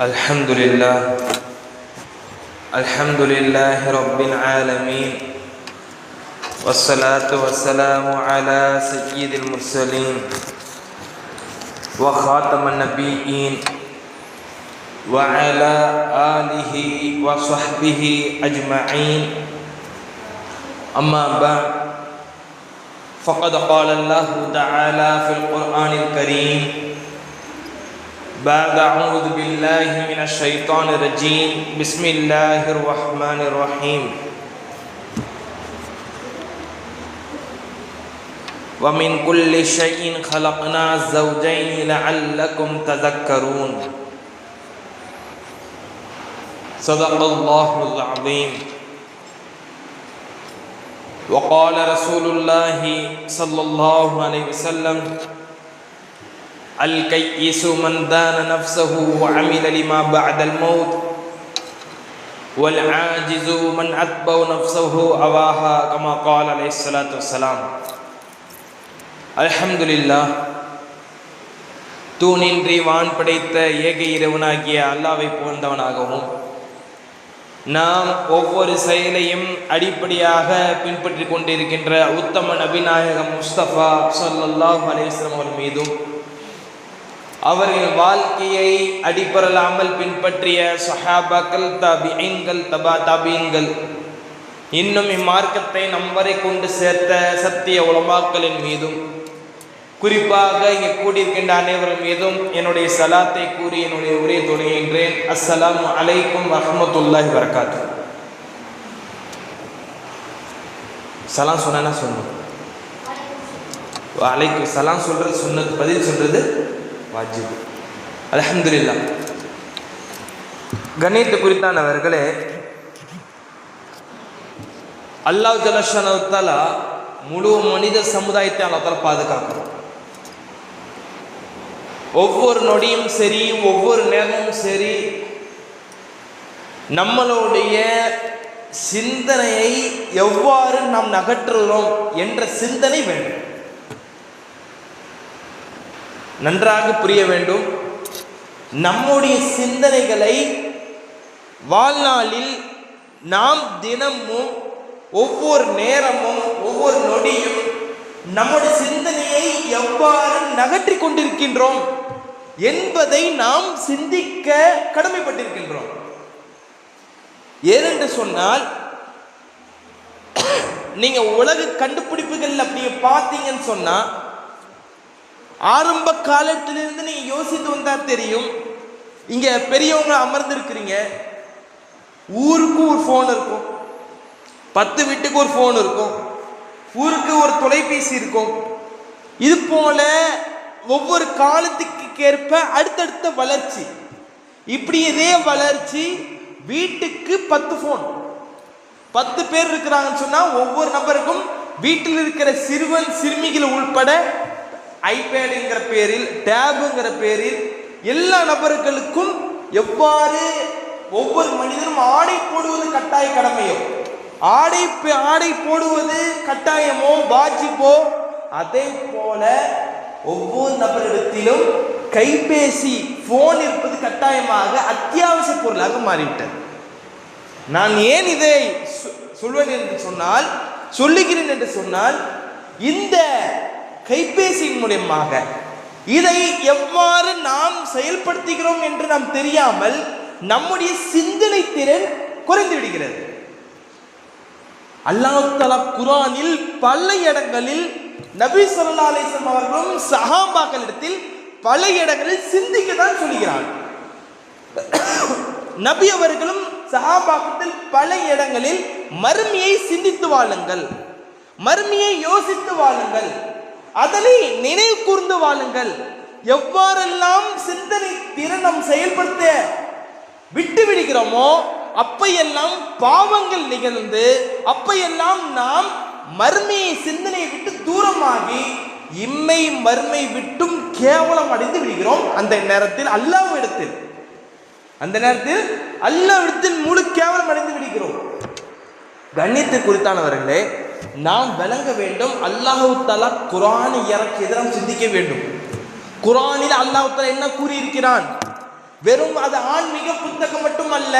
الحمد لله الحمد لله رب العالمين والصلاة والسلام على سيد المرسلين وخاتم النبيين وعلى آله وصحبه أجمعين. أما بعد فقد قال الله تعالى في القرآن الكريم بعد أعوذ بالله من الشيطان الرجيم. بسم الله الرحمن الرحيم. ومن كل شيء خلقنا زوجين لعلكم تذكرون. صدق الله العظيم. وقال رسول الله صلى الله عليه وسلم الكيس من دان نفسه وعمل لما بعد الموت والعاجز من أتبع نفسه أواها كما قال عليه الصلاة والسلام الحمد لله தூணின்றி வான் படைத்த ஏக இறைவனாகிய அல்லாவை புகழ்ந்தவனாகவும் நாம் ஒவ்வொரு செயலையும் அடிப்படையாக பின்பற்றி கொண்டிருக்கின்ற உத்தம நபிநாயகம் முஸ்தபா சொல்லல்லாஹ் அலேஸ்லம் அவர் மீதும் அவர்கள் வாழ்க்கையை அடிபரலாமல் பின்பற்றிய சஹாபாக்கள் தபிஐன்கள் தபா தபீன்கள் இன்னும் இம்மார்க்கத்தை நம்பரை கொண்டு சேர்த்த சத்திய உலமாக்களின் மீதும் குறிப்பாக இங்கே கூடியிருக்கின்ற அனைவரும் மீதும் என்னுடைய சலாத்தை கூறி என்னுடைய உரையை தொடங்குகின்றேன். அஸ்ஸலாம் அலைக்கும் வஹமத்துல்லாஹி வரகாத்து சலாம் சொன்னா சொல்லணும் அலைக்கும் சலாம் சொல்றது சொன்னது பதில் சொல்றது வாஜிப். அலமதுல்லா கணித்து குறித்தானவர்களே அல்லாஹ் ஜலஷனத்தாலா முழு மனித சமுதாயத்தை அல்லாத்தால் பாதுகாக்கிறோம் ஒவ்வொரு நொடியும் சரி ஒவ்வொரு நேரமும் சரி நம்மளுடைய சிந்தனையை எவ்வாறு நாம் நகற்றுகிறோம் என்ற சிந்தனை வேண்டும். நன்றாக புரிய வேண்டும். நம்முடைய சிந்தனைகளை வாழ்நாளில் நாம் தினமும் ஒவ்வொரு நேரமும் ஒவ்வொரு நொடியும் நம்முடைய சிந்தனையை எவ்வாறு நகற்றி கொண்டிருக்கின்றோம் என்பதை நாம் சிந்திக்க கடமைப்பட்டிருக்கின்றோம். ஏனென்று சொன்னால் நீங்க உலக கண்டுபிடிப்புகள் அப்படியே பார்த்தீங்கன்னு சொன்னா ஆரம்ப காலத்திலிருந்து நீங்கள் யோசித்து வந்தா தெரியும். இங்க பெரியவங்க அமர்ந்திருக்கிறீங்க. ஊருக்கு ஒரு ஃபோன் இருக்கும். பத்து வீட்டுக்கு ஒரு ஃபோன் இருக்கும். ஊருக்கு ஒரு தொலைபேசி இருக்கும். இது போல ஒவ்வொரு காலத்துக்கு ஏற்ப அடுத்தடுத்த வளர்ச்சி. இப்படி இதே வளர்ச்சி வீட்டுக்கு பத்து ஃபோன் பத்து பேர் இருக்கிறாங்கன்னு சொன்னா ஒவ்வொரு நபருக்கும் வீட்டில் இருக்கிற சிறுவன் சிறுமிகள் உள்பட ஐபேடுங்கிற பேரில் டேபுங்கிற பேரில் எல்லா நபர்களுக்கும் எவ்வாறு ஒவ்வொரு மனிதனும் ஆடை போடுவது கட்டாய கடமையோ? ஆடை ஆடை போடுவது கட்டாயமோ வாஜிப்போ? அதே போல ஒவ்வொரு நபரிடத்திலும் கைபேசி போன் இருப்பது கட்டாயமாக அத்தியாவசிய பொருளாக மாறிவிட்டது. நான் ஏன் இதை சொல்வேன் என்று சொன்னால் சொல்லுகிறேன் என்று சொன்னால் இந்த கைபேசியின் மூலியமாக. இதை எவ்வாறு நாம் செயல்படுத்துகிறோம் என்று நாம் தெரியாமல் நம்முடைய சிந்தனை திறன் குறைந்து விடுகிறது. அல்லாஹலா குரானில் பல இடங்களில் நபி சொல்லா அலிஸ்லாம் அவர்களும் சஹாபாக்களிடத்தில் பல இடங்களில் சிந்திக்க தான் சொல்கிறார் நபி அவர்களும் சஹாபாக்கத்தில் பல இடங்களில் மறுமையை சிந்தித்து வாழுங்கள். மறுமையை யோசித்து வாழுங்கள். அதனை நினைவு கூர்ந்து வாழுங்கள். எவ்வாறெல்லாம் சிந்தனை திறன் நாம் செயல்படுத்த விட்டு விடுகிறோமோ அப்பையெல்லாம் பாவங்கள் நிகழ்ந்து அப்பையெல்லாம் நாம் மர்மையை சிந்தனையை விட்டு தூரமாகி இம்மை மர்மை விட்டும் கேவலம் அடைந்து விடுகிறோம். அந்த நேரத்தில் அல்லாஹ் இடத்தில். அந்த நேரத்தில் அல்லாஹ் இடத்தில் முழு கேவலம் அடைந்து விடுகிறோம். கண்ணியத்தை குறித்தானவர்களே நாம் விளங்க வேண்டும் அல்லாஹு தலா குரானை இறக்கி எதிரம் சிந்திக்க வேண்டும். குரானில் அல்லாஹ் தலா என்ன கூறியிருக்கிறான்? வெறும் அது ஆன்மீக புத்தகம் மட்டுமல்ல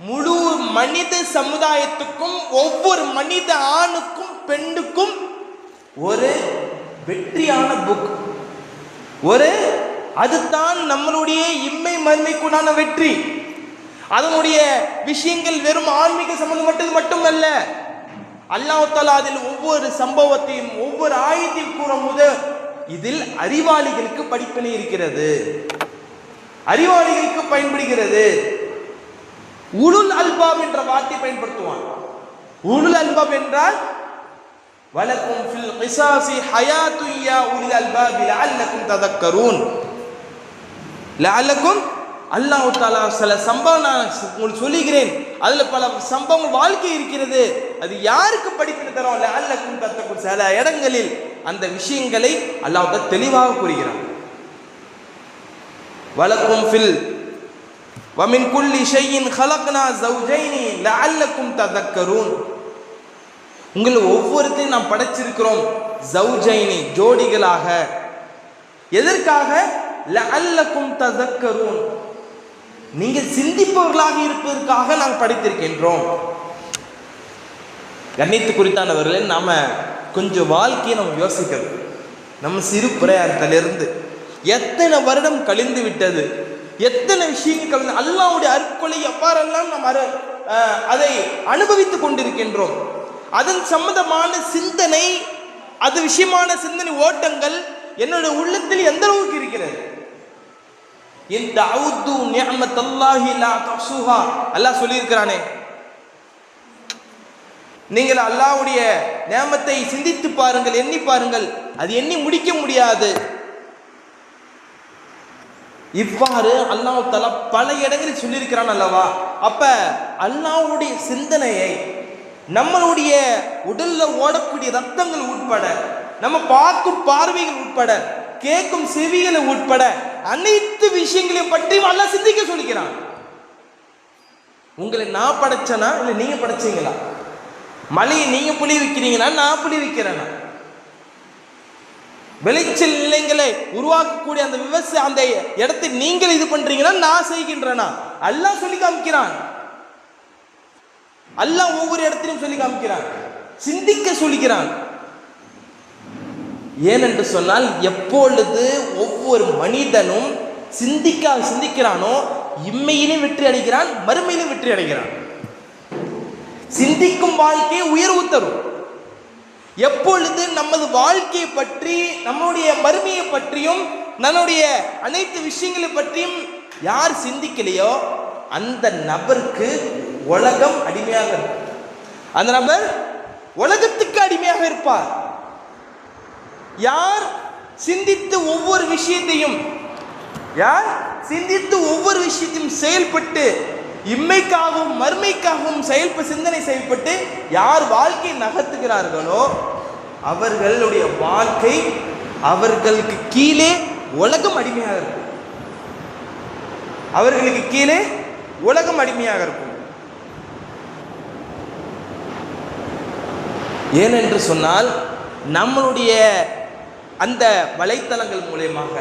முழு மனித சமுதாயத்துக்கும் ஒவ்வொரு மனித ஆணுக்கும் பெண்ணுக்கும் ஒரு வெற்றியான புக் ஒரு அதுதான் நம்மளுடைய இம்மை மருமைக்குண்டான வெற்றி. அதனுடைய விஷயங்கள் வெறும் ஆன்மீக சம்பந்தப்பட்டது மட்டுமல்ல அல்லாஹ் அதில் ஒவ்வொரு சம்பவத்தையும் ஒவ்வொரு ஆயத்தையும் கூறும் போது இதில் அறிவாளிகளுக்கு படிப்பினை இருக்கிறது. அறிவாளிகளுக்கு பயன்படுகிறது. உளுல் அல்பாப் என்ற வார்த்தை பயன்படுத்துவான் உளுல் அல்பாப் என்றால் வலக்கும் ஃபில் கிசாசி ஹயாத்து யா உலில் அல்பாபி லஅல்லக்கும் ததக்கரூன். லஅல்லக்கும் அல்லாஹ் தாலா சில சம்பவம் நான் உங்களுக்கு சொல்லுகிறேன் அதுல பல சம்பவங்கள் வாழ்க்கை இருக்கிறது. அது யாருக்கு படிப்பினை தரோம்? அல்லக்கும் தத்தக்கும் சில இடங்களில் அந்த விஷயங்களை அல்லாஹ் தெளிவாக கூறுகிறான். வலக்கும் ஃபில் வமின் குல்லி ஷையின் ஹலக்னா ஜவுஜைனி லஅல்லக்கும் ததக்கரூன். உங்கள் ஒவ்வொருத்தையும் நாம் படைச்சிருக்கிறோம் ஜவுஜைனி ஜோடிகளாக. எதற்காக? லஅல்லக்கும் ததக்கரூன். நீங்கள் சிந்திப்பவர்களாக இருப்பதற்காக நாங்கள் படித்திருக்கின்றோம். கண்ணித்து குறித்தானவர்களே நாம கொஞ்சம் வாழ்க்கையை நம்ம யோசிக்கிறது நம்ம சிறு பிரயாணத்திலிருந்து எத்தனை வருடம் கழிந்து விட்டது எத்தனை விஷயங்கள் கலந்து அல்லாவுடைய அருட்கொலை எவ்வாறெல்லாம் நாம் அரு அதை அனுபவித்துக் கொண்டிருக்கின்றோம். அதன் சம்பந்தமான சிந்தனை அது விஷயமான சிந்தனை ஓட்டங்கள் என்னுடைய உள்ளத்தில் எந்த அளவுக்கு இருக்கிறது? இந்த அவுது நியமத்தல்லாஹி லா தஹ்சுஹா. அல்லாஹ் சொல்லியிருக்கிறானே. நீங்கள் அல்லாஹ்வுடைய நியமத்தை சிந்தித்து பாருங்கள் எண்ணி பாருங்கள். அது எண்ணி முடிக்க முடியாது. இவ்வாறு அல்லாஹ் தஆலா பல இடங்களில் சொல்லியிருக்கிறான் அல்லவா? அப்ப அல்லாஹ்வுடைய சிந்தனையை நம்மளுடைய உடல்ல ஓடக்கூடிய ரத்தங்கள் உட்பட நம்ம பார்க்கும் பார்வைகள் உட்பட கேட்கும் செவிகளை உட்பட அனைத்து விஷயங்களையும் பற்றியும் அல்ல சிந்திக்க சொல்லிக்கிறான் உங்களை நான் படைச்சனா? இல்லை நீங்க படைச்சீங்களா? மலையை நீங்க புளி வைக்கிறீங்களா நான் புளி வைக்கிறேனா விளைச்சல் நிலைங்களை உருவாக்கக்கூடிய அந்த விவசாய அந்த இடத்தை நீங்கள் இது பண்றீங்கன்னா நான் செய்கின்றனா? அல்லாஹ் சொல்லி காமிக்கிறான். அல்லாஹ் ஒவ்வொரு இடத்திலும் சொல்லி காமிக்கிறான். சிந்திக்க சொல்லிக்கிறான் ஏனென்று சொன்னால் எப்பொழுது ஒவ்வொரு மனிதனும் சிந்திக்க சிந்திக்கிறானோ இம்மையிலும் வெற்றி அடைகிறான் மறுமையிலும் வெற்றி அடைகிறான். சிந்திக்கும் வாழ்க்கையை உயர்வு தரும். எப்பொழுது நமது வாழ்க்கையை பற்றி நம்முடைய மறுமையை பற்றியும் நம்முடைய அனைத்து விஷயங்களை பற்றியும் யார் சிந்திக்கலையோ அந்த நபருக்கு உலகம் அடிமையாக இருக்கும். அந்த நபர் உலகத்துக்கு அடிமையாக இருப்பார். யார் சிந்தித்து ஒவ்வொரு விஷயத்தையும் யார் சிந்தித்து ஒவ்வொரு விஷயத்தையும் செயல்பட்டு இம்மைக்காகவும் மறுமைக்காகவும் செயல்ப சிந்தனை செயல்பட்டு யார் வாழ்க்கை நகர்த்துகிறார்களோ அவர்களுடைய வாழ்க்கை அவர்களுக்கு கீழே உலகம் அடிமையாக இருக்கும். அவர்களுக்கு கீழே உலகம் அடிமையாக இருக்கும். ஏனென்று சொன்னால் நம்மளுடைய அந்த வலைத்தளங்கள் மூலயமாக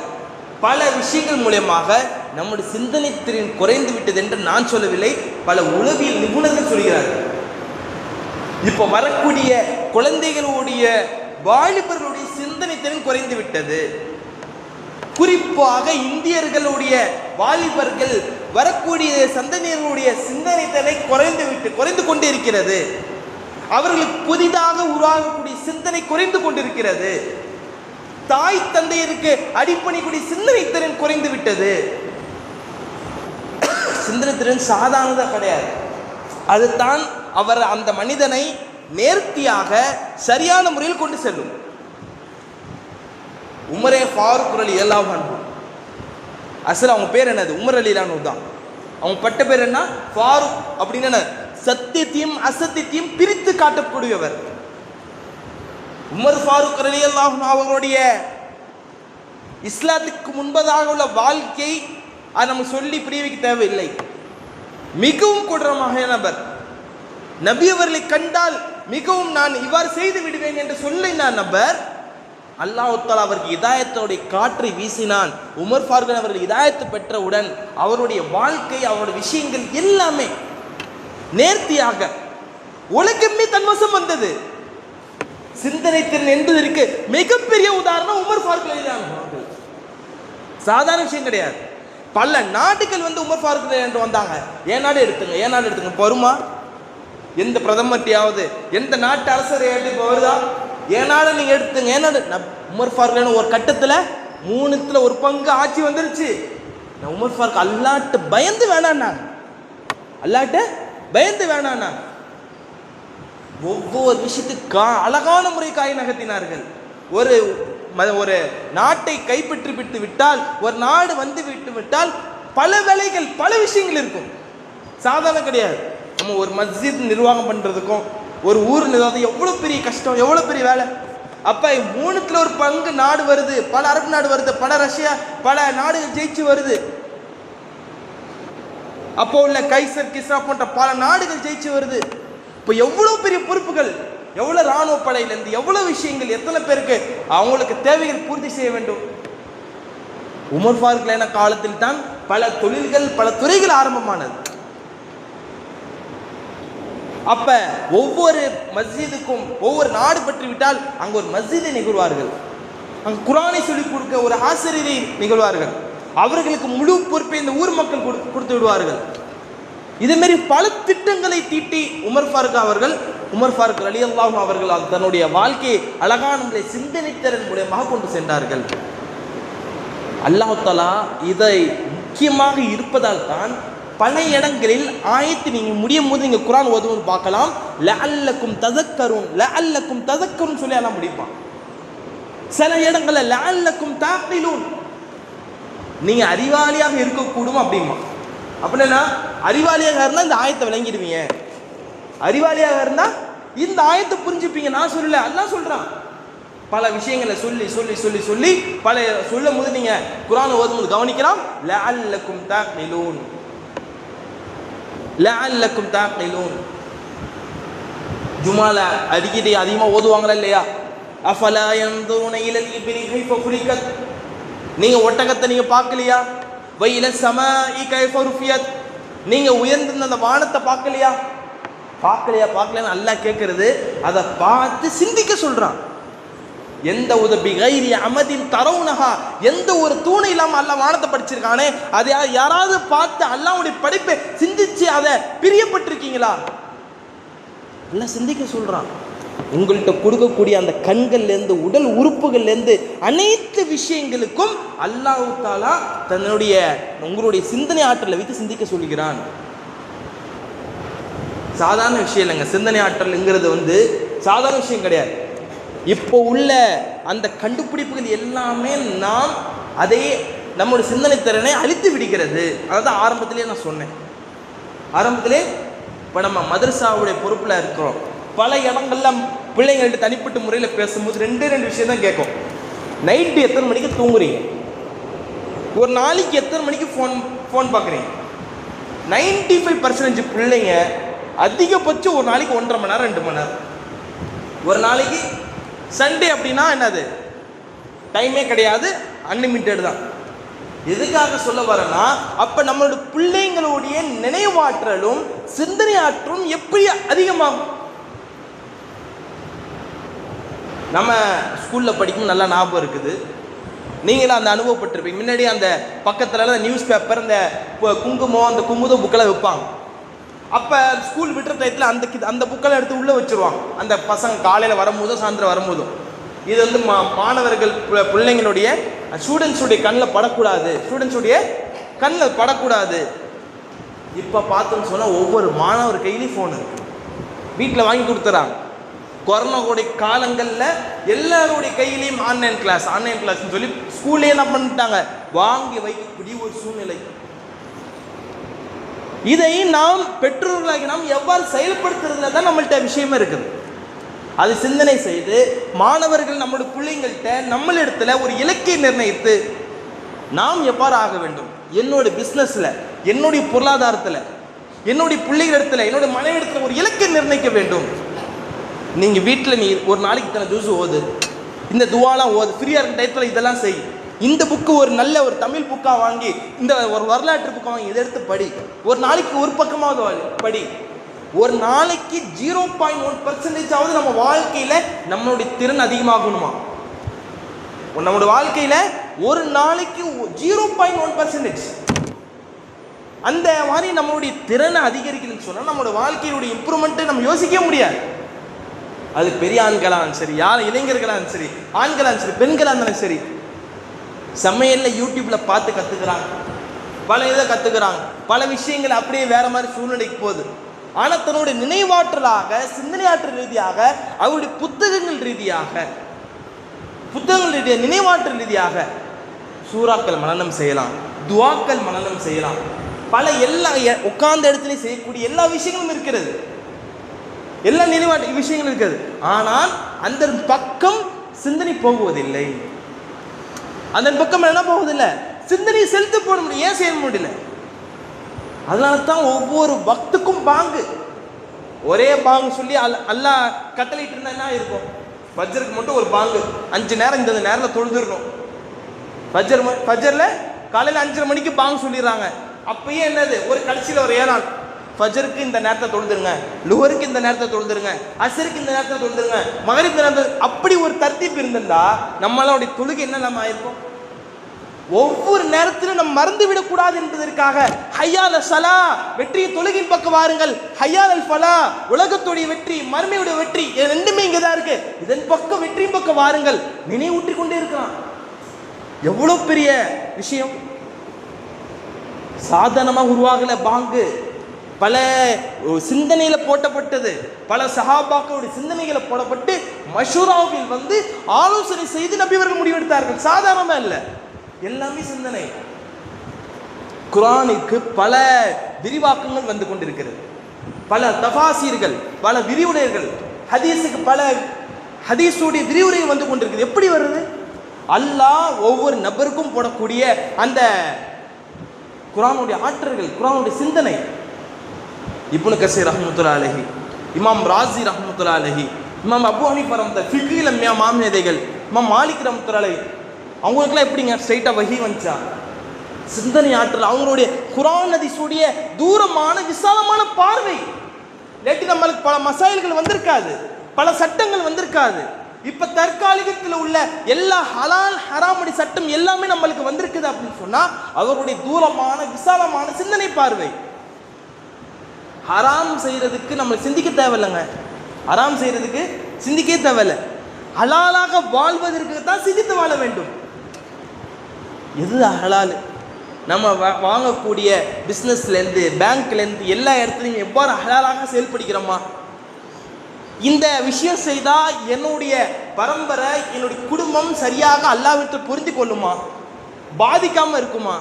பல விஷயங்கள் மூலயமாக நம்முடைய சிந்தனை திறன் குறைந்து விட்டது என்று நான் சொல்லவில்லை பல உளவியல் நிபுணர்கள் சொல்கிறார்கள். இப்போ வரக்கூடிய குழந்தைகளுடைய வாலிபர்களுடைய சிந்தனை திறன் குறைந்து விட்டது. குறிப்பாக இந்தியர்களுடைய வாலிபர்கள் வரக்கூடிய சந்ததியினருடைய சிந்தனை திறனை குறைந்து விட்டு குறைந்து கொண்டு இருக்கிறது அவர்களுக்கு புதிதாக உருவாகக்கூடிய சிந்தனை குறைந்து கொண்டிருக்கிறது. தாய் தந்தையருக்கு அடிப்பணிக்குடி சிந்தனை திறன் குறைந்து விட்டது. சிந்தனை திறன் சாதாரணதாக கிடையாது. அதுதான் அவர் அந்த மனிதனை நேர்த்தியாக சரியான முறையில் கொண்டு செல்லும். உமரே ஃபாரூக் அலி எல்லாம் அசல் அவங்க பேர் என்னது? உமர் அலிலானு தான். அவங்க பட்ட பேர் என்ன? ஃபாரூக் அப்படின்னு என்ன? சத்தியத்தையும் அசத்தியத்தையும் பிரித்து காட்டக்கூடியவர். உமர் ஃபாரூக் அலி அல்லாஹ் அவர்களுடைய இஸ்லாத்துக்கு முன்பதாக உள்ள வாழ்க்கை அதை நம்ம சொல்லி பிரிவிக்க தேவையில்லை. மிகவும் கொடூரமாக நபர். நபி அவர்களை கண்டால் மிகவும் நான் இவ்வாறு செய்து விடுவேன் என்று சொல்லின நபர் அல்லாஹால அவருக்கு இதாயத்தோடைய காற்றை வீசினான். உமர் ஃபார்கன் அவர்கள் இதாயத்தை பெற்றவுடன் அவருடைய வாழ்க்கை அவருடைய விஷயங்கள் எல்லாமே நேர்த்தியாக உலகமே தன்வசம் வந்தது. சிந்தனை திறன் என்பதற்கு மிகப்பெரிய உதாரணம் உமர் ஃபாருக் அவர்கள். சாதாரண விஷயம் கிடையாது. பல நாடுகள் வந்து உமர் ஃபாருக் என்று வந்தாங்க. ஏன் நாடு எடுத்துங்க ஏன் நாடு எடுத்துங்க? பொறுமா எந்த பிரதமர்ட்டையாவது எந்த நாட்டு அரசர் இப்போ வருதா ஏனாலும் நாடு நீங்க எடுத்துங்க ஏன் நான் உமர் ஃபாரூக் ஒரு கட்டத்தில் மூணுத்துல ஒரு பங்கு ஆட்சி வந்துருச்சு. நான் உமர் ஃபாருக் அல்லாட்டு பயந்து வேணான்னாங்க அல்லாட்ட பயந்து வேணான்னாங்க ஒவ்வொரு விஷயத்துக்கு கா- அழகான முறை காய் நகர்த்தினார்கள். ஒரு ஒரு நாட்டை கைப்பற்றி விட்டு விட்டால் ஒரு நாடு வந்து விட்டு விட்டால் பல வேலைகள் பல விஷயங்கள் இருக்கும். சாதாரண கிடையாது. நம்ம ஒரு மஸ்ஜித் நிர்வாகம் பண்ணுறதுக்கும் ஒரு ஊர் நிர்வாகம் எவ்வளோ பெரிய கஷ்டம் எவ்வளோ பெரிய வேலை. அப்போ மூணுத்தில் ஒரு பங்கு நாடு வருது. பல அரபு நாடு வருது பல ரஷ்யா பல நாடுகள் ஜெயிச்சு வருது. அப்போ உள்ள கைசர் கிஸ்ரா போன்ற பல நாடுகள் ஜெயிச்சு வருது. இப்போ எவ்வளோ பெரிய பொறுப்புகள் எவ்வளோ ராணுவ படையிலேருந்து எவ்வளோ விஷயங்கள் எத்தனை பேருக்கு அவங்களுக்கு தேவைகள் பூர்த்தி செய்ய வேண்டும்? உமர் ஃபாருக் என காலத்தில் தான் பல தொழில்கள் பல துறைகள் ஆரம்பமானது. அப்ப ஒவ்வொரு மஸ்ஜிதுக்கும் ஒவ்வொரு நாடு பற்றி விட்டால் அங்க ஒரு மஸ்ஜிதை நிகழ்வார்கள். அங்க குரானை சொல்லிக் கொடுக்க ஒரு ஆசிரியரை நிகழ்வார்கள். அவர்களுக்கு முழு பொறுப்பை இந்த ஊர் மக்கள் கொடு- கொடுத்து விடுவார்கள். இதே மாதிரி பல திட்டங்களை தீட்டி உமர் ஃபாருக் அவர்கள் உமர் ஃபாருக் அலி அல்லாஹும் அவர்கள் தன்னுடைய வாழ்க்கையை அழகான முறை சிந்தனைத்திறன் மூலியமாக கொண்டு சென்றார்கள். அல்லாஹ் இதை முக்கியமாக இருப்பதால் தான் பல இடங்களில் ஆயத்து நீங்க முடியும் போது நீங்கள் குரான் ஓதுவது பார்க்கலாம். லஅல்லக்கும் ததக்கரும் அல்லக்கும் ததக்கரும் சொல்லி எல்லாம் முடிப்பான். சில இடங்களில் ல அல்லக்கும் தாக்கிலும் நீங்கள் அறிவாளியாக இருக்கக்கூடும் அப்படிமா அப்படின்னா அறிவாளியாக இருந்தால் இந்த ஆயத்தை விளங்கிடுவீங்க. அறிவாளியாக இருந்தால் இந்த ஆயத்தை புரிஞ்சுப்பீங்க. நான் சொல்லல அதான் சொல்கிறான் பல விஷயங்களை சொல்லி சொல்லி சொல்லி சொல்லி பல சொல்லும் போது நீங்க குரான் ஓதும்போது கவனிக்கலாம். லஅல்லக்கும் தாக்கிலூன். லஅல்லக்கும் தாக்கிலூன். ஜுமால அடிக்கடி அதிகமா ஓதுவாங்களா இல்லையா? அஃபலா யன்துருன இலல் இப்னி கைஃப குலிகத். நீங்க ஒட்டகத்தை நீங்க பார்க்கலையா? வைல சமாஇ கை ருஃபியத் நீங்கள் உயர்ந்திருந்த அந்த வானத்தை பார்க்கலையா? பார்க்கலையா பார்க்கலையான்னு நல்லா கேட்குறது அதை பார்த்து சிந்திக்க சொல்கிறான் எந்த ஒரு பிகைரி அமதின் தரவுனஹா எந்த ஒரு தூணு இல்லாமல் அல்ல வானத்தை படிச்சிருக்கானே அதை யாராவது பார்த்து அல்லாவுடைய படிப்பை சிந்திச்சு அதை பிரியப்பட்டிருக்கீங்களா? நல்லா சிந்திக்க சொல்றான். உங்கள்கிட்ட கொடுக்கக்கூடிய அந்த கண்கள்லேருந்து உடல் உறுப்புகள்லேருந்து அனைத்து விஷயங்களுக்கும் அல்லாஹ் தாலா தன்னுடைய உங்களுடைய சிந்தனை ஆற்றலை வைத்து சிந்திக்க சொல்கிறான். சாதாரண விஷயம் இல்லைங்க. சிந்தனை ஆற்றல்ங்கிறது வந்து சாதாரண விஷயம் கிடையாது. இப்போ உள்ள அந்த கண்டுபிடிப்புகள் எல்லாமே நாம் அதை நம்முடைய சிந்தனை திறனை அழித்து விடுகிறது. அதாவது ஆரம்பத்திலே நான் சொன்னேன். ஆரம்பத்திலே இப்போ நம்ம மதரசாவுடைய பொறுப்பில் இருக்கிறோம். பல இடங்கள்ல பிள்ளைங்கள்ட்ட தனிப்பட்ட முறையில் பேசும்போது ரெண்டு ரெண்டு விஷயம் தான் கேட்கும். நைட்டு எத்தனை மணிக்கு தூங்குறீங்க? ஒரு நாளைக்கு எத்தனை மணிக்கு ஃபோன் ஃபோன் பார்க்குறீங்க? நைன்டி ஃபைவ் பர்சன்டேஜ் பிள்ளைங்க அதிகபட்சம் ஒரு நாளைக்கு ஒன்றரை மணி நேரம் ரெண்டு மணி நேரம். ஒரு நாளைக்கு சண்டே அப்படின்னா என்னது? டைமே கிடையாது அன்லிமிட்டெட் தான். எதுக்காக சொல்ல வரேன்னா அப்போ நம்மளோட பிள்ளைங்களுடைய நினைவாற்றலும் சிந்தனை ஆற்றலும் எப்படி அதிகமாகும்? நம்ம ஸ்கூலில் படிக்கும் நல்லா ஞாபகம் இருக்குது. நீங்களும் அந்த அனுபவப்பட்டிருப்பீங்க. முன்னாடி அந்த பக்கத்துலலாம் நியூஸ் பேப்பர் இந்த குங்குமம் அந்த குமுதம் புக்கெல்லாம் வைப்பாங்க. அப்போ ஸ்கூல் விட்டுற டயத்தில் அந்த அந்த புக்கெல்லாம் எடுத்து உள்ளே வச்சிருவாங்க. அந்த பசங்க காலையில் வரும்போதும் சாயந்தரம் வரும்போதும். இது வந்து மா மாணவர்கள் பிள்ளைங்களுடைய ஸ்டூடெண்ட்ஸுடைய கண்ணில் படக்கூடாது. ஸ்டூடெண்ட்ஸுடைய கண்ணில் படக்கூடாது. இப்போ பார்த்தோன்னு சொன்னால் ஒவ்வொரு மாணவர் கையிலையும் ஃபோன் இருக்கு. வீட்டில் வாங்கி கொடுத்துறாங்க. கொரோனாவுடைய காலங்களில் எல்லாருடைய கையிலையும் ஆன்லைன் கிளாஸ் ஆன்லைன் கிளாஸ்னு சொல்லி ஸ்கூல்லே என்ன பண்ணிட்டாங்க? வாங்கி வைக்கக்கூடிய ஒரு சூழ்நிலை. இதை நாம் பெற்றோர்களாகி நாம் எவ்வாறு செயல்படுத்துறதுல தான் நம்மள்ட்ட விஷயமே இருக்குது. அது சிந்தனை செய்து மாணவர்கள் நம்மளுடைய பிள்ளைங்கள்ட்ட நம்மளிடத்துல ஒரு இலக்கை நிர்ணயித்து நாம் எவ்வாறு ஆக வேண்டும்? என்னோட பிஸ்னஸில் என்னுடைய பொருளாதாரத்தில் என்னுடைய பிள்ளைகளிடத்தில் என்னுடைய மனைவிடத்தில் ஒரு இலக்கை நிர்ணயிக்க வேண்டும். நீங்கள் வீட்டில் நீ ஒரு நாளைக்கு இத்தனை ஜூஸ் ஓது. இந்த துவாலாம் ஓது. ஃப்ரீயாக இருக்க டயத்தில் இதெல்லாம் செய். இந்த புக்கு ஒரு நல்ல ஒரு தமிழ் புக்காக வாங்கி இந்த ஒரு வரலாற்று புக்கை வாங்கி இதை எடுத்து படி. ஒரு நாளைக்கு ஒரு பக்கமாக படி. ஒரு நாளைக்கு ஜீரோ பாயிண்ட் ஒன் பர்சன்டேஜ் ஆகுது நம்ம வாழ்க்கையில் நம்மளுடைய திறன் அதிகமாகணுமா? நம்மளோட வாழ்க்கையில் ஒரு நாளைக்கு ஜீரோ பாயிண்ட் ஒன் பர்சன்டேஜ் அந்த மாதிரி நம்மளுடைய திறனை அதிகரிக்கணும்னு சொன்னால் நம்மளோட வாழ்க்கையுடைய இம்ப்ரூவ்மெண்ட்டை நம்ம யோசிக்கவே முடியாது. அது பெரிய ஆண்களாலும் சரி யார் இளைஞர்களாலும் சரி ஆண்களாலும் சரி பெண்களாக இருந்தாலும் சரி சமையலில் யூடியூப்பில் பார்த்து கற்றுக்குறாங்க பல இதை கற்றுக்குறாங்க பல விஷயங்கள் அப்படியே வேற மாதிரி சூழ்நிலைக்கு போகுது. ஆனால் தன்னுடைய நினைவாற்றலாக சிந்தனையாற்றல் ரீதியாக அவருடைய புத்தகங்கள் ரீதியாக புத்தகங்கள் ரீதியாக நினைவாற்றல் ரீதியாக சூறாக்கள் மனநம் செய்யலாம் துவாக்கள் மனநம் செய்யலாம். பல எல்லா உட்கார்ந்த இடத்துலையும் செய்யக்கூடிய எல்லா விஷயங்களும் இருக்கிறது. எல்லா நினைவாட்டு விஷயங்களும் இருக்குது ஆனால் அந்த பக்கம் சிந்தனை போகுவதில்லை. அந்த பக்கம் என்ன போகுதில்லை? சிந்தனை செலுத்தி போட முடியும். ஏன் செய்ய முடியல? அதனால தான் ஒவ்வொரு பக்துக்கும் பாங்கு. ஒரே பாங்கு சொல்லி அல் அல்லா கட்டளைட்டு இருந்தா என்ன இருக்கும் பஜ்ஜருக்கு மட்டும் ஒரு பாங்கு. அஞ்சு நேரம் இந்த நேரத்தில் தொழுதுடணும் பஜ்ஜர் பஜ்ஜரில் காலையில் அஞ்சரை மணிக்கு பாங்கு சொல்லிடுறாங்க. அப்பயே என்னது? ஒரு கடைசியில் ஒரு ஏழாள். ஃபஜருக்கு இந்த நேரத்தை தொழுதுருங்க லுஹருக்கு இந்த நேரத்தை தொழுதுருங்க அசருக்கு இந்த நேரத்தை தொழுதுருங்க மகரிப்பு நேரத்தை அப்படி ஒரு தர்த்திப்பு இருந்திருந்தா நம்மளோட தொழுகை என்ன நம்ம ஆயிருக்கும்? ஒவ்வொரு நேரத்திலும் நம் மறந்து விடக்கூடாது என்பதற்காக ஹையால் சலா வெற்றியை தொழுகின் பக்கம் வாருங்கள் ஹையால் அல் ஃபலா உலகத்துடைய வெற்றி மருமையுடைய வெற்றி இது ரெண்டுமே இங்கே தான் இருக்கு. இதன் பக்கம் வெற்றியின் பக்கம் வாருங்கள் நினைவூட்டி கொண்டே இருக்கலாம். எவ்வளோ பெரிய விஷயம்? சாதனமாக உருவாகல பாங்கு. பல சிந்தனையில் போட்டப்பட்டது. பல சஹாபாக்களுடைய சிந்தனைகளை போடப்பட்டு மஷூராவில் வந்து ஆலோசனை செய்து நபிவர்கள் முடிவெடுத்தார்கள். சாதாரணமாக இல்லை. எல்லாமே சிந்தனை. குரானுக்கு பல விரிவாக்கங்கள் வந்து கொண்டிருக்கிறது. பல தபாசீர்கள் பல விரிவுரைகள் ஹதீஸுக்கு பல ஹதீஸுடைய விரிவுரை வந்து கொண்டிருக்குது எப்படி வருது? அல்லாஹ் ஒவ்வொரு நபருக்கும் போடக்கூடிய அந்த குரானுடைய ஆற்றல்கள் குரானுடைய சிந்தனை. இப்னு கசீர் ரஹமத்துல்லா அலஹி இமாம் ராசி ரஹமத்துல்லா அலஹி இமாம் அபு ஹனீஃபா ரஹ்மத்துல்லா ஃபிக்ரில் மியா மாமியதைகள் இமாம் மாலிக் ரஹமத்துல்லா அலஹி அவங்களுக்குலாம் எப்படிங்க? ஸ்ட்ரைட்டாக வகி வந்துச்சா? சிந்தனை ஆற்றல் அவங்களுடைய குரான் நதிசுடைய தூரமான விசாலமான பார்வை. இல்லாட்டி நம்மளுக்கு பல மசாயல்கள் வந்திருக்காது பல சட்டங்கள் வந்திருக்காது. இப்ப தற்காலிகத்தில் உள்ள எல்லா ஹலால் ஹராமடி சட்டம் எல்லாமே நம்மளுக்கு வந்திருக்குது அப்படின்னு சொன்னா அவருடைய தூரமான விசாலமான சிந்தனை பார்வை. ஹராம் செய்கிறதுக்கு நம்ம சிந்திக்க தேவையில்லைங்க. ஹராம் செய்கிறதுக்கு சிந்திக்கவே தேவையில்லை. ஹலாலாக வாழ்வதற்கு தான் சிந்தித்து வாழ வேண்டும். எது ஹலால்? நம்ம வாங்கக்கூடிய பிஸ்னஸ்லேருந்து பேங்க்லேருந்து எல்லா இடத்துலையும் எவ்வாறு ஹலாலாக செயல்படுகிறோமா? இந்த விஷயம் செய்தால் என்னுடைய பரம்பரை என்னுடைய குடும்பம் சரியாக அல்லாவிட்டு புரிந்து கொள்ளுமா? பாதிக்காமல் இருக்குமா?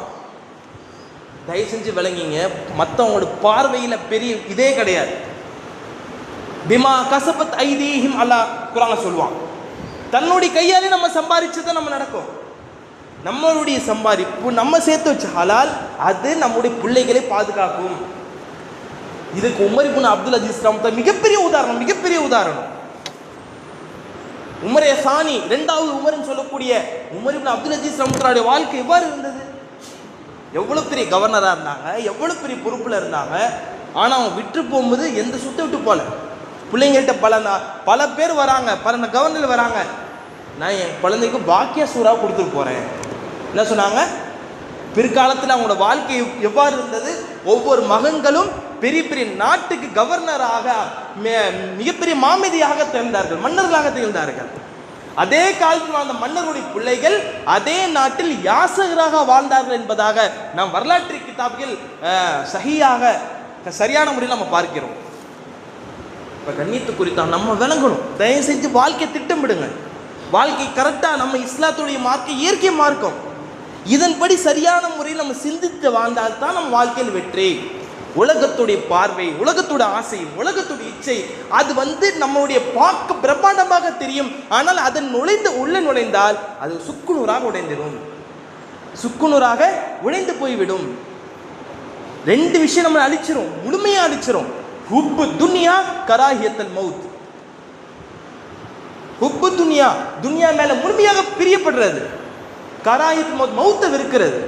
தயவு செஞ்சு விளங்கிங்க. மற்றவங்களோட பார்வையில் பெரிய இதே கிடையாது. பிமா கசபத் ஐதீஹிம் அல்லாஹ் குரான சொல்லுவான் தன்னுடைய கையாலே நம்ம சம்பாதிச்சதை நம்ம நடக்கும். நம்மளுடைய சம்பாதிப்பு நம்ம சேர்த்து வச்ச ஹலால் அது நம்முடைய பிள்ளைகளை பாதுகாக்கும். இதுக்கு உமர் இப்னு அப்துல் அஜீஸ் ரஹ்மத்துல்லாஹி மிகப்பெரிய உதாரணம் மிகப்பெரிய உதாரணம். உமரே சானி ரெண்டாவது உமர்னு சொல்லக்கூடிய உமர் இப்னு அப்துல் அஜீஸ் ரஹ்மத்துல்லாஹி வாழ்க்கை எவ்வாறு இருந்தது? எவ்வளோ பெரிய கவர்னராக இருந்தாங்க எவ்வளோ பெரிய பொறுப்பில் இருந்தாங்க ஆனால் அவங்க விட்டு போகும்போது எந்த சுத்த விட்டு போகல. பிள்ளைங்கள்ட்ட பல நா- பல பேர் வராங்க பல கவர்னர் வராங்க. நான் என் குழந்தைக்கு பாக்கிய சூறாக கொடுத்துட்டு போகிறேன் என்ன சொன்னாங்க? பிற்காலத்தில் அவங்களோட வாழ்க்கை எவ்வாறு இருந்தது? ஒவ்வொரு மகன்களும் பெரிய பெரிய நாட்டுக்கு கவர்னராக மிகப்பெரிய மாமதியாக திகழ்ந்தார்கள் மன்னர்களாக திகழ்ந்தார்கள். அதே காலத்தில் வாழ்ந்த மன்னருடைய பிள்ளைகள் அதே நாட்டில் யாசகராக வாழ்ந்தார்கள் என்பதாக நாம் வரலாற்று கிதாப்கள் சகியாக சரியான முறையில் நம்ம பார்க்கிறோம். இப்போ கண்ணியத்து குறித்தா நம்ம விளங்கணும். தயவு செஞ்சு வாழ்க்கையை திட்டமிடுங்க வாழ்க்கை கரெக்டாக நம்ம இஸ்லாத்துடைய மார்க்கை இயற்கை மார்க்கம். இதன்படி சரியான முறையில் நம்ம சிந்தித்து வாழ்ந்தால் தான் நம்ம வாழ்க்கையில் வெற்றி. உலகத்துடைய பார்வை உலகத்தோட ஆசை உலகத்துடைய இச்சை அது வந்து நம்மளுடைய பார்க்க பிரம்மாண்டமாக தெரியும். ஆனால் அதன் நுழைந்து உள்ளே நுழைந்தால் அது சுக்குநூறாக உடைந்திடும் சுக்குநூறாக உடைந்து போய்விடும். ரெண்டு விஷயம் நம்ம அழிச்சிரும் முழுமையாக அழிச்சிரும். ஹுப்பு துன்யா கராஹியத்தல் மவுத் உப்பு துனியா துனியா மேல முழுமையாக பிரியப்படுறது. கராயத் மௌத் மௌத்தை வெறுக்கிறது.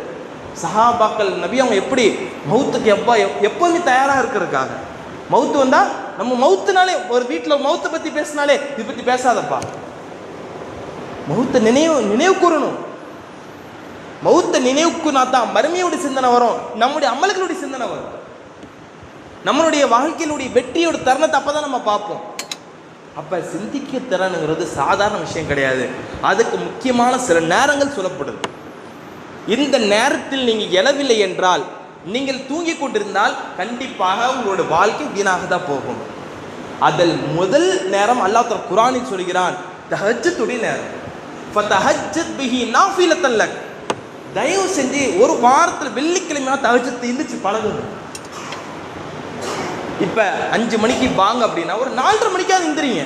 சஹாபாக்கள் நபி அவங்க எப்படி மௌத்துக்கு எப்போ எப்போதுமே தயாராக இருக்கிறதுக்காக? மவுத்து வந்தால் நம்ம மௌத்துனாலே ஒரு வீட்டில் மவுத்தை பற்றி பேசினாலே இதை பற்றி பேசாதப்பா. மவுத்தை நினைவு நினைவு கூறணும். மௌத்தை நினைவுக்குனா தான் மறுமையோட சிந்தனை வரும். நம்முடைய அமல்களுடைய சிந்தனை வரும். நம்மளுடைய வாழ்க்கையினுடைய வெற்றியோட தருணத்தை அப்பதான் நம்ம பார்ப்போம். அப்போ சிந்திக்க திறனுங்கிறது சாதாரண விஷயம் கிடையாது. அதுக்கு முக்கியமான சில நேரங்கள் சொல்லப்படுது. இந்த நேரத்தில் நீங்கள் எழவில்லை என்றால் நீங்கள் தூங்கிக் கொண்டிருந்தால் கண்டிப்பாக உங்களோட வாழ்க்கை வீணாக தான் போகும். அதில் முதல் நேரம் அல்லாஹ் தஆலா குர்ஆனில் சொல்கிறான் தஹஜத்துடைய நேரம். இப்போ தஹஜத் பிஹி நாஃபிலத்தன் தயவு செஞ்சு ஒரு வாரத்தில் வெள்ளிக்கிழமையாக தஹஜ்ஜத் இருந்துச்சு பழகுங்க. இப்போ அஞ்சு மணிக்கு வாங்க அப்படின்னா ஒரு நாலரை மணிக்காவது இருந்துறீங்க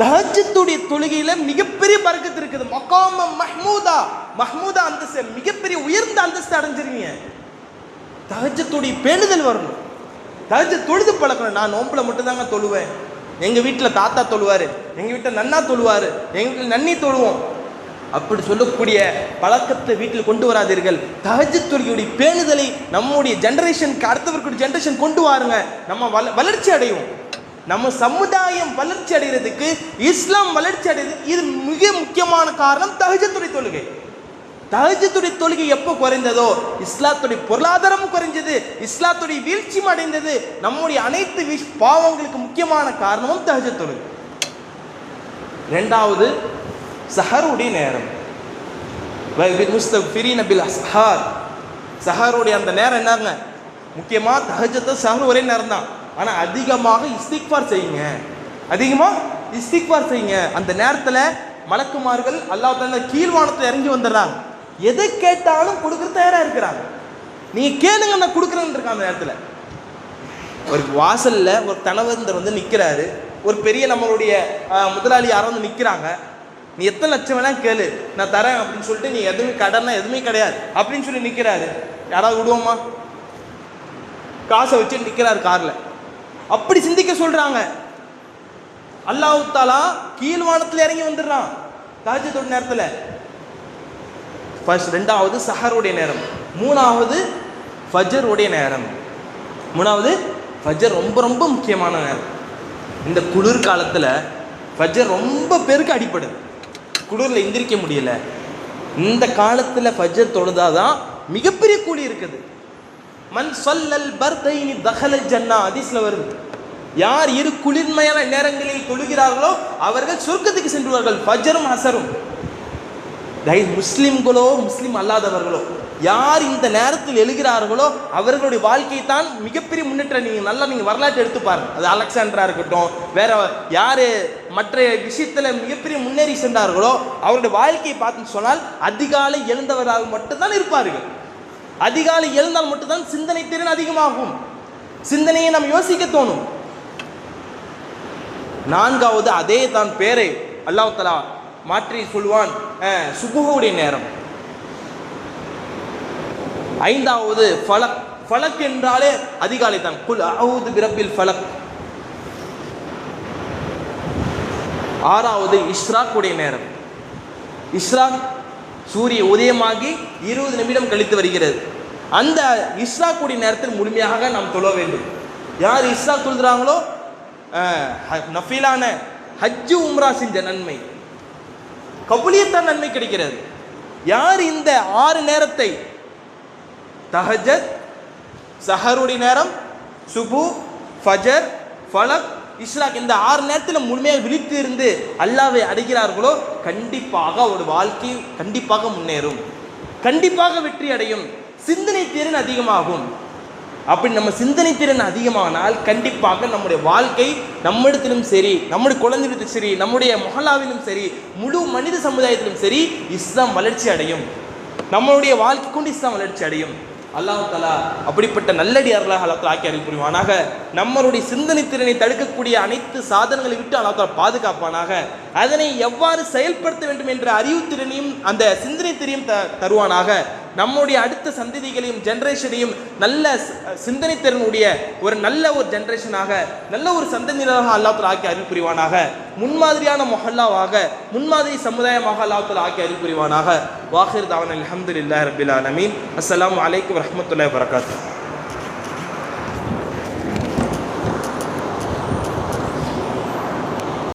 தஹஜத்துடைய தொழுகையில மிகப்பெரிய பறக்கத்து இருக்குது. மக்காம மஹ்மூதா மஹ்மூதா அந்தஸ்து மிகப்பெரிய உயர்ந்த அந்தஸ்து அடைஞ்சிருவீங்க தஹஜ்ஜத்துடைய பேணுதல் வரணும். தஹஜ்ஜ தொழுது பழக்கணும். நான் நோம்பில் மட்டும்தாங்க தொழுவேன். எங்கள் வீட்டில் தாத்தா தொழுவார். எங்கள் வீட்டில் நன்னா தொழுவார். எங்கள் வீட்டில் நன்னி தொழுவோம். அப்படி சொல்லக்கூடிய பழக்கத்தை வீட்டில் கொண்டு வராதீர்கள். தகஜ தொழுகையுடைய பேணுதலை நம்முடைய ஜெனரேஷனுக்கு அடுத்தவர்களுடைய ஜென்ரேஷன் கொண்டு வாருங்க. நம்ம வள வளர்ச்சி அடையும் நம்ம சமுதாயம் வளர்ச்சி அடைகிறதுக்கு இஸ்லாம் வளர்ச்சி அடைகிறதுக்கு இது மிக முக்கியமான காரணம் தஹஜத்துடைய தொழுகை. தஹஜத்துடைய தொழுகை எப்போ குறைந்ததோ இஸ்லாத்துடைய பொருளாதாரமும் குறைஞ்சது இஸ்லாத்துடைய வீழ்ச்சியும் அடைந்தது நம்முடைய அனைத்து விஷ் பாவங்களுக்கு முக்கியமான காரணமும் தஹஜத் தொழுகை. ரெண்டாவது சஹருடைய நேரம். சஹருடைய அந்த நேரம் என்னங்க? முக்கியமாக தகஜத்தை சஹர் ஒரே நேரம் தான் ஆனால் அதிகமாக இஸ்திக்பார் செய்யுங்க. அதிகமாக இஸ்திக்பார் செய்யுங்க. அந்த நேரத்தில் மலக்குமார்கள் அல்லாஹ் தஆலா கீழ்வானத்தில் இறங்கி வந்துடுறாங்க. எதை கேட்டாலும் கொடுக்குற தயாராக இருக்கிறாங்க. நீங்கள் கேளுங்க நான் கொடுக்குறேன்னு இருக்கான் அந்த நேரத்தில். ஒரு வாசல்ல ஒரு தனவந்தர் வந்து நிற்கிறாரு ஒரு பெரிய நம்மளுடைய முதலாளி யாரோ வந்து நிற்கிறாங்க நீ எத்தனை லட்சம் வேணா கேளு. நான் தரேன் அப்படின்னு சொல்லிட்டு நீ எதுவுமே கடன்னா எதுவுமே கிடையாது. அப்படின்னு சொல்லி நிற்கிறாரு யாராவது விடுவோமா? காசை வச்சு நிற்கிறாரு காரில். அப்படி சிந்திக்க சொல்றாங்க. அல்லாஹு தாலா கீழ்வானத்தில் இறங்கி வந்துடுறான். தாஜத்தோட நேரத்தில். ஃபர்ஸ்ட் ரெண்டாவது சஹருடைய நேரம். மூணாவது ஃபஜருடைய நேரம். மூணாவது ஃபஜர் ரொம்ப ரொம்ப முக்கியமான நேரம். இந்த குளிர் காலத்தில் ஃபஜர் ரொம்ப பேருக்கு அடிப்படுது குளிரில் எந்திரிக்க முடியல. இந்த காலத்தில் ஃபஜர் தொழுதாதான் மிகப்பெரிய கூலி இருக்குது. மன் சொல்லல் பர்தைனி தஹலல் ஜன்னா ஹதீஸ்ல வருது. யார் இரு குளிர்மையான நேரங்களில் தொழுகிறார்களோ அவர்கள் சொர்க்கத்துக்கு சென்றுவார்கள். ஃபஜரும் ஹசரும் கை முஸ்லிம்களோ முஸ்லிம் அல்லாதவர்களோ யார் இந்த நேரத்தில் எழுகிறார்களோ அவர்களுடைய வாழ்க்கை தான் மிகப்பெரிய முன்னேற்றம். நீங்கள் நல்லா நீங்கள் வரலாற்று எடுத்து பாருங்க. அது அலெக்சாண்டரா இருக்கட்டும் வேற யார் மற்ற விஷயத்தில் மிகப்பெரிய முன்னேறி சென்றார்களோ அவருடைய வாழ்க்கையை பார்த்து சொன்னால் அதிகாலை எழுந்தவராக மட்டும்தான் இருப்பார்கள். அதிகாலை எழுந்தால் மட்டும்தான் சிந்தனை திறன் அதிகமாகும். சிந்தனையை நாம் யோசிக்க தோணும். நான்காவது அதே தான் பேரை அல்லாஹ் தலா மாற்றி சொல்வான் அஹ், நேரம். ஐந்தாவது ஃபலக் ஃபலக் என்றாலே அதிகாலை தான். குல் அவுது பிரபில் ஃபலக். ஆறாவது இஸ்ராக்குடைய நேரம். இஸ்ராக் சூரிய உதயமாகி இருபது நிமிடம் கழித்து வருகிறது. அந்த இஸ்ராக்குடைய நேரத்தில் முழுமையாக நாம் தொழ வேண்டும். யார் இஸ்ரா தொழுகிறாங்களோ அஹ், நஃபீலான ஹஜ்ஜு உம்ரா செஞ்ச நன்மை கபுலியத்தான் நன்மை கிடைக்கிறது. யார் இந்த ஆறு நேரத்தை தஹஜத் சஹருடைய நேரம் சுபு ஃபஜர் ஃபலக் இஸ்லாக் இந்த ஆறு நேரத்தில் முழுமையாக விழித்து இருந்து அல்லாவை அடைகிறார்களோ கண்டிப்பாக அவரோட வாழ்க்கை கண்டிப்பாக முன்னேறும். கண்டிப்பாக வெற்றி அடையும். சிந்தனை திறன் அதிகமாகும். அப்படி நம்ம சிந்தனை திறன் அதிகமானால் கண்டிப்பாக நம்முடைய வாழ்க்கை நம்மிடத்திலும் சரி நம்முடைய குழந்தைகளுக்கும் சரி நம்முடைய மொஹல்லாவிலும் சரி முழு மனித சமுதாயத்திலும் சரி இஸ்லாம் வளர்ச்சி அடையும். நம்மளுடைய வாழ்க்கை கொண்டு இஸ்லாம் வளர்ச்சி அடையும். அல்லாஹு தலா அப்படிப்பட்ட நல்லடியார்களாக அல்லா தலா ஆக்கி அறிவு புரிவானாக. நம்மளுடைய சிந்தனை திறனை தடுக்கக்கூடிய அனைத்து சாதனங்களை விட்டு அல்லா தலா பாதுகாப்பானாக. அதனை எவ்வாறு செயல்படுத்த வேண்டும் என்ற அறிவுத்திறனையும் அந்த சிந்தனை திறனையும் த தருவானாக. நம்முடைய அடுத்த சந்ததிகளையும் ஜென்ரேஷனையும் நல்ல சிந்தனைத்திறனுடைய சிந்தனை திறனுடைய ஒரு நல்ல ஒரு ஜென்ரேஷனாக நல்ல ஒரு சந்ததியினராக அல்லாஹ் ஆக்கி அருள் புரிவானாக முன்மாதிரியான மொஹல்லாவாக முன்மாதிரி சமுதாயமாக அல்லாத்துல ஆக்கி அருள் புரிவானாக வாஹிர் தாவன் அல்ஹம்துலில்லாஹி ரபில் அலமீன் அஸ்லாம் வலைக்கம் வரமத்துல வரகாத்து